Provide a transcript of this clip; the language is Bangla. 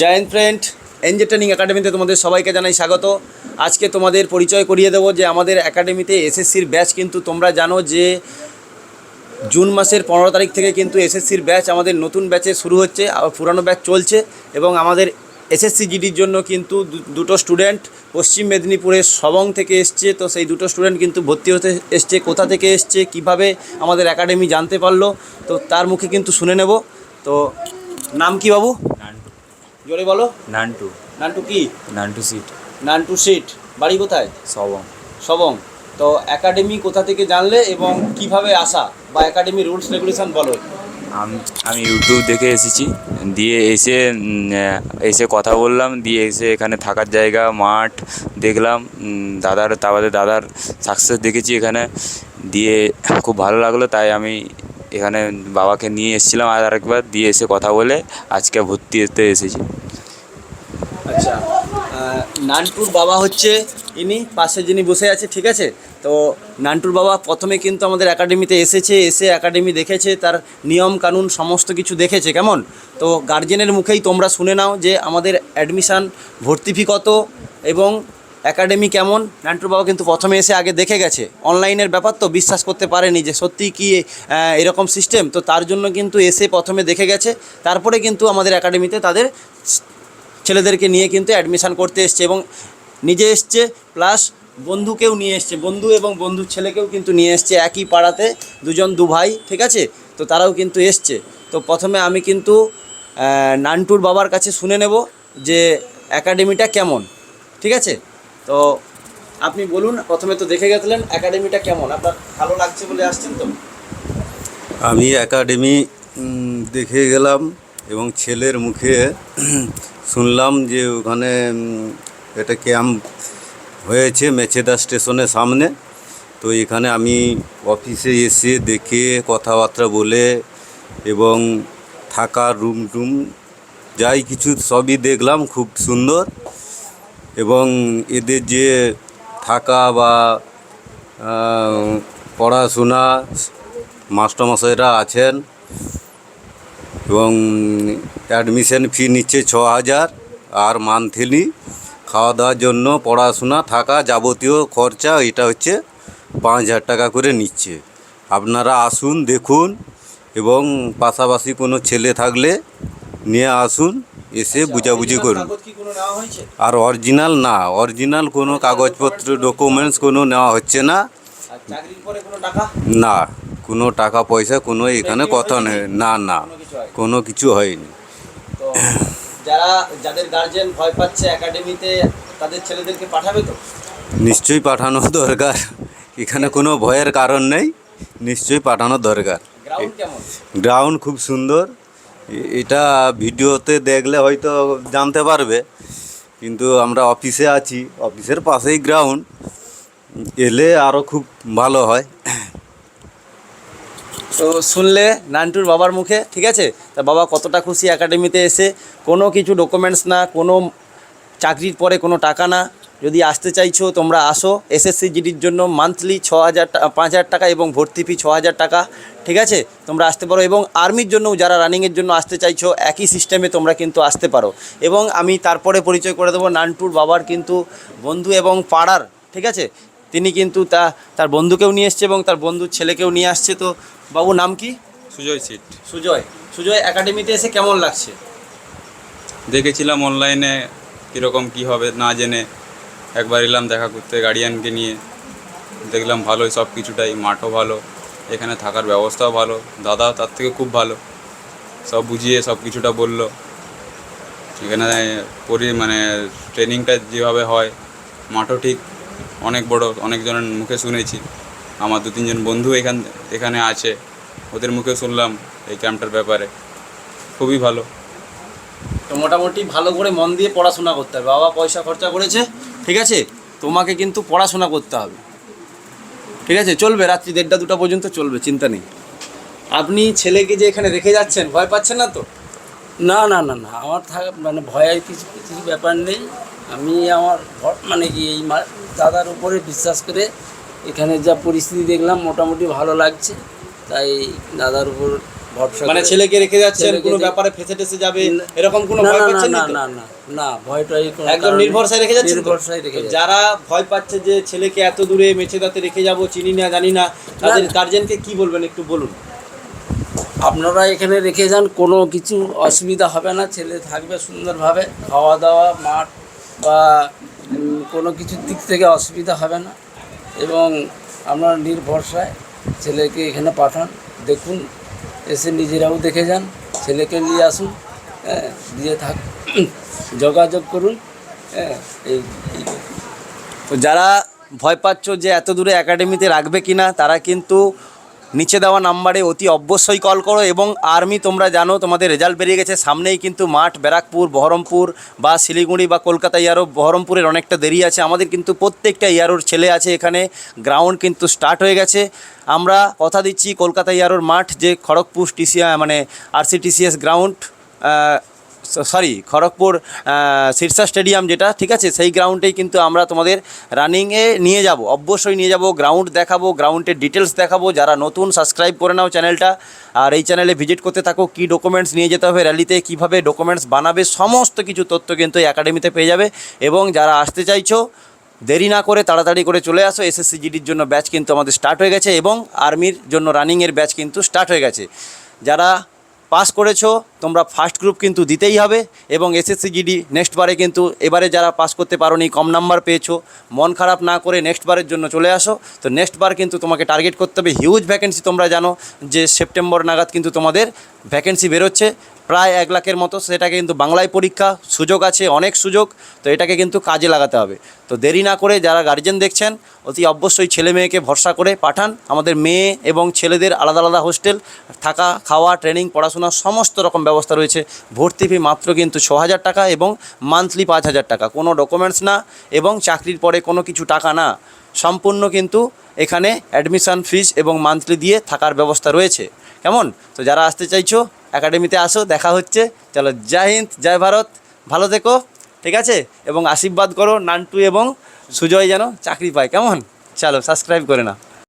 জয়েন্ট ফ্রেন্ড এনজে ট্রেনিং একাডেমিতে তোমাদের সবাইকে জানাই স্বাগত। আজকে তোমাদের পরিচয় করিয়ে দেবো যে আমাদের একাডেমিতে এসএসসির ব্যাচ কিন্তু তোমরা জানো যে জুন মাসের পনেরো তারিখ থেকে কিন্তু এসএসসির ব্যাচ আমাদের নতুন ব্যাচে শুরু হচ্ছে আর পুরানো ব্যাচ চলছে এবং আমাদের এসএসসি জিডির জন্য কিন্তু দুটো স্টুডেন্ট পশ্চিম মেদিনীপুরের সবং থেকে এসছে। তো সেই দুটো স্টুডেন্ট কিন্তু ভর্তি হতে এসছে, কোথা থেকে এসছে, কীভাবে আমাদের একাডেমি জানতে পারল, তো তার মুখে কিন্তু শুনে নেব। তো নাম কি বাবু? জোরে বলো। নান্টু। নান্টু কি? নান্টু সিট। নান্টু সিট। বাড়ি কোথায়? সবং। সবং। তো একাডেমি কোথা থেকে জানলে এবং কীভাবে আসা? বা একাডেমি রুলস রেগুলেশন বলো। আমি ইউটিউব দেখে এসেছি। দিয়ে এসে এসে কথা বললাম। দিয়ে এসে এখানে থাকার জায়গা মাঠ দেখলাম। দাদার তারপরে দাদার সাকসেস দেখেছি এখানে। দিয়ে খুব ভালো লাগল। তাই আমি এখানে বাবাকে নিয়ে এসেছিলাম আর আরেকবার, দিয়ে এসে কথা বলে আজকে ভর্তি হতে এসেছি। আচ্ছা নানটুর বাবা হচ্ছে ইনি, পাশে যিনি বসে আছে, ঠিক আছে? তো নান্টুর বাবা প্রথমে কিন্তু আমাদের একাডেমিতে এসেছে, এসে একাডেমি দেখেছে, তার নিয়ম কানুন সমস্ত কিছু দেখেছে, কেমন? তো গার্জেনের মুখেই তোমরা শুনে নাও যে আমাদের অ্যাডমিশান ভর্তি ফি কত এবং একাডেমি কেমন? নান্টুর বাবা কিন্তু প্রথমে এসে আগে দেখে গেছে। অনলাইনের ব্যাপার তো বিশ্বাস করতে পারেনি যে সত্যি কি এরকম সিস্টেম তো তার জন্য কিন্তু এসে প্রথমে দেখে গেছে। তারপরে কিন্তু আমাদের একাডেমিতে তাদের ছেলেদেরকে নিয়ে কিন্তু অ্যাডমিশান করতে এসছে এবং নিজে এসছে প্লাস বন্ধুকেও নিয়ে এসছে। বন্ধু এবং বন্ধুর ছেলেকেও কিন্তু নিয়ে এসছে একই পাড়াতে, দুজন দু ভাই, ঠিক আছে? তো তারাও কিন্তু এসছে। তো প্রথমে আমি কিন্তু নান্টুর বাবার কাছে শুনে নেব যে একাডেমিটা কেমন, ঠিক আছে? তো আপনি বলুন, প্রথমে তো দেখে গেছিলেন একাডেমিটা কেমন? আপনার ভালো লাগছে বলে আসছেন তো? আমি একাডেমি দেখে গেলাম এবং ছেলের মুখে শুনলাম যে ওখানে এটা ক্যাম্প হয়েছে মেছেদা স্টেশনের সামনে। তো এখানে আমি অফিসে এসে দেখে কথাবার্তা বলে এবং থাকার রুম টুম যাই কিছু সবই দেখলাম, খুব সুন্দর। এবং এদের যে থাকা বা পড়াশোনা মাস্টারমশাইরা আছেন এবং অ্যাডমিশন ফি নিচ্ছে ছ হাজার আর মান্থলি খাওয়া দাওয়ার জন্য পড়াশোনা থাকা যাবতীয় খরচা এটা হচ্ছে পাঁচ হাজার টাকা করে নিচ্ছে। আপনারা আসুন, দেখুন এবং পাশাপাশি কোনো ছেলে থাকলে নিয়ে আসুন। এসে বুঝাবুঝি করুন। আর অরিজিনাল না অরিজিনাল কোনো কাগজপত্র ডকুমেন্টস কোনো নেওয়া হচ্ছে না। না কোনো টাকা পয়সা কোনো এখানে কথা নেই। না না কোনো কিছু হয়নি। যারা যাদের গার্জেন ভয় পাচ্ছে একাডেমিতে তাদের ছেলেদেরকে পাঠাবে তো? নিশ্চয়ই পাঠানো দরকার। এখানে কোনো ভয়ের কারণ নেই। নিশ্চয়ই পাঠানো দরকার। গ্রাউন্ড খুব সুন্দর। এটা ভিডিওতে দেখলে হয়তো জানতে পারবে, কিন্তু আমরা অফিসে আছি, অফিসের পাশেই গ্রাউন্ড এলে আরও খুব ভালো হয়। তো শুনলে নান্টুর বাবার মুখে, ঠিক আছে? তা বাবা কতটা খুশি একাডেমিতে এসে, কোনো কিছু ডকুমেন্টস না, কোনো চাকরির পরে কোনো টাকা না। যদি আসতে চাইছো, তোমরা আসো এসএসসি জিডির জন্য মান্থলি ছ হাজার পাঁচ হাজার টাকা এবং ভর্তি ফি ছ হাজার টাকা। ঠিক আছে? তোমরা আসতে পারো এবং আর্মির জন্য যারা রানিংয়ের জন্য আসতে চাইছো একই সিস্টেমে তোমরা কিন্তু আসতে পারো। এবং আমি তারপরে পরিচয় করে দেবো নান্টুর বাবার কিন্তু বন্ধু এবং পাড়ার ঠিক আছে? তিনি কিন্তু তা তার বন্ধুকেও নিয়ে এসছে এবং তার বন্ধুর ছেলেকেও নিয়ে আসছে। তো বাবু নাম কি? সুজয় সিট। সুজয়। সুজয় একাডেমিতে এসে কেমন লাগছে? দেখেছিলাম অনলাইনে কীরকম কী হবে না জেনে। একবার এলাম দেখা করতে গার্ডিয়ানকে নিয়ে। দেখলাম ভালোই সব কিছুটাই মাঠও ভালো। এখানে থাকার ব্যবস্থাও ভালো, দাদা তার থেকে খুব ভালো। সব বুঝিয়ে সব কিছুটা বলল। এখানে পরি মানে ট্রেনিংটা যেভাবে হয়, মাঠও ঠিক, অনেক বড়, অনেকজনের মুখে শুনেছি। আমার দু, তিনজন বন্ধু এখান, এখানে আছে, ওদের মুখে শুনলাম এই ক্যাম্পটার ব্যাপারে। খুবই ভালো। তো মোটামুটি ভালো করে মন দিয়ে পড়াশোনা করতে হবে। বাবা পয়সা খরচা করেছে, ঠিক আছে? তোমাকে কিন্তু পড়াশোনা করতে হবে। ঠিক আছে, চলবে, রাত্রি দেড়টা দুটা পর্যন্ত চলবে, চিন্তা নেই। আপনি ছেলেকে যে এখানে রেখে যাচ্ছেন, ভয় পাচ্ছেন না তো? না না না না, আমার থাকা মানে ভয়ের কিছু কিছু ব্যাপার নেই। আমি আমার মানে কি, এই দাদার উপরে বিশ্বাস করে এখানে যা পরিস্থিতি দেখলাম, মোটামুটি ভালো লাগছে। তাই দাদার উপর মানে ছেলেকে রেখে যাচ্ছেন কোনো ব্যাপারে ফেসে টেসে যাবে এরকম কোনো ভয় পাচ্ছেন না না না না ভয়টাই একদম নির্ভরসায় রেখে যাচ্ছেন? নির্ভরসায় রেখে যারা ভয় পাচ্ছে যে ছেলেকে এত দূরে মেছেদাতে রেখে যাব চিনি না জানি না তাদের। গার্জেনকে কি বলবেন একটু বলুন? আপনারা এখানে রেখে যান কোনো কিছু অসুবিধা হবে না ছেলে থাকবে সুন্দরভাবে খাওয়া দাওয়া মাঠ বা কোনো কিছুর দিক থেকে অসুবিধা হবে না। এবং আপনারা নির্ভরসায় ছেলেকে এখানে পাঠান দেখুন এসে নিজেরাও দেখে যান, ছেলেকে নিয়ে আসুন হ্যাঁ দিয়ে থাক, যোগাযোগ করুন হ্যাঁ এই তো যারা ভয় পাচ্ছ যে এত দূরে একাডেমিতে রাখবে কিনা, তারা কিন্তু নিচে দেওয়া নাম্বারে অতি অবশ্যই কল করো এবং আর্মি তোমরা জানো তোমাদের রেজাল্ট বেরিয়ে গেছে। সামনেই কিন্তু মাঠ, ব্যারাকপুর, বহরমপুর বা শিলিগুড়ি বা কলকাতা ইয়ারও বহরমপুরের অনেকটা দেরি আছে। আমাদের কিন্তু প্রত্যেকটা ইয়ারোর ছেলে আছে এখানে। গ্রাউন্ড কিন্তু স্টার্ট হয়ে গেছে। আমরা কথা দিচ্ছি কলকাতা ইয়ারোর মাঠ, যে খড়গপুর টিসিয়া মানে RCTCS ground sorry Kharagpur Sirsa stadium যেটা, ঠিক আছে? সেই গ্রাউন্ডেই কিন্তু আমরা তোমাদের রানিংয়ে নিয়ে যাব। অবশ্যই নিয়ে যাব গ্রাউন্ড দেখাবো গ্রাউন্ডের ডিটেলস দেখাবো। যারা নতুন সাবস্ক্রাইব করে নাও চ্যানেলটা আর এই চ্যানেলে ভিজিট করতে থাকো, কী ডকুমেন্টস নিয়ে যেতে হবে র্যালিতে কীভাবে ডকুমেন্টস বানাবে, সমস্ত কিছু তথ্য কিন্তু এই একাডেমিতে পেয়ে যাবে। এবং যারা আসতে চাইছো, দেরি না করে তাড়াতাড়ি করে চলে আসো। এসএসসি জিডির জন্য ব্যাচ কিন্তু আমাদের স্টার্ট হয়ে গেছে এবং আর্মির জন্য রানিংয়ের ব্যাচ কিন্তু স্টার্ট হয়ে গেছে। যারা পাস করেছ, তোমরা ফার্স্ট গ্রুপ কিন্তু দিতেই হবে এবং এসএসসি জিডি নেক্সট বারে কিন্তু এবারে যারা পাস করতে পারোনি, কম নাম্বার পেয়েছ, মন খারাপ না করে নেক্সট বারের জন্য চলে আসো। তো নেক্সট বার কিন্তু তোমাকে টার্গেট করতে হবে। হিউজ ভ্যাকেন্সি তোমরা জানো যে সেপ্টেম্বর নাগাদ কিন্তু তোমাদের ভ্যাকেন্সি বেরোচ্ছে। প্রায় এক লাখের মতো, সেটাকে কিন্তু বাংলায় পরীক্ষা, সুযোগ আছে, অনেক সুযোগ, তো এটাকে কিন্তু কাজে লাগাতে হবে। তো দেরি না করে যারা গার্জেন দেখছেন, অতি অবশ্যই ছেলে মেয়েকে ভরসা করে পাঠান। আমাদের মেয়ে এবং ছেলেদের আলাদা আলাদা হোস্টেল থাকা, খাওয়া ট্রেনিং পড়াশোনা, সমস্ত রকম ব্যবস্থা রয়েছে। ভর্তি ফি মাত্র কিন্তু ছ হাজার টাকা এবং মান্থলি পাঁচ হাজার টাকা। কোনো ডকুমেন্টস না এবং চাকরির পরে কোনো কিছু টাকা না। সম্পূর্ণ কিন্তু এখানে অ্যাডমিশন ফিস এবং মান্থলি দিয়ে থাকার ব্যবস্থা রয়েছে। কেমন? তো যারা আসতে চাইছো একাডেমিতে আসো, দেখা হচ্ছে। চলো জয় হিন্দ, জয় ভারত। ভালো থেকো, ঠিক আছে? এবং আশীর্বাদ করো নান্টু এবং সুজয় যেন চাকরি পায়। কেমন? চলো সাবস্ক্রাইব করে না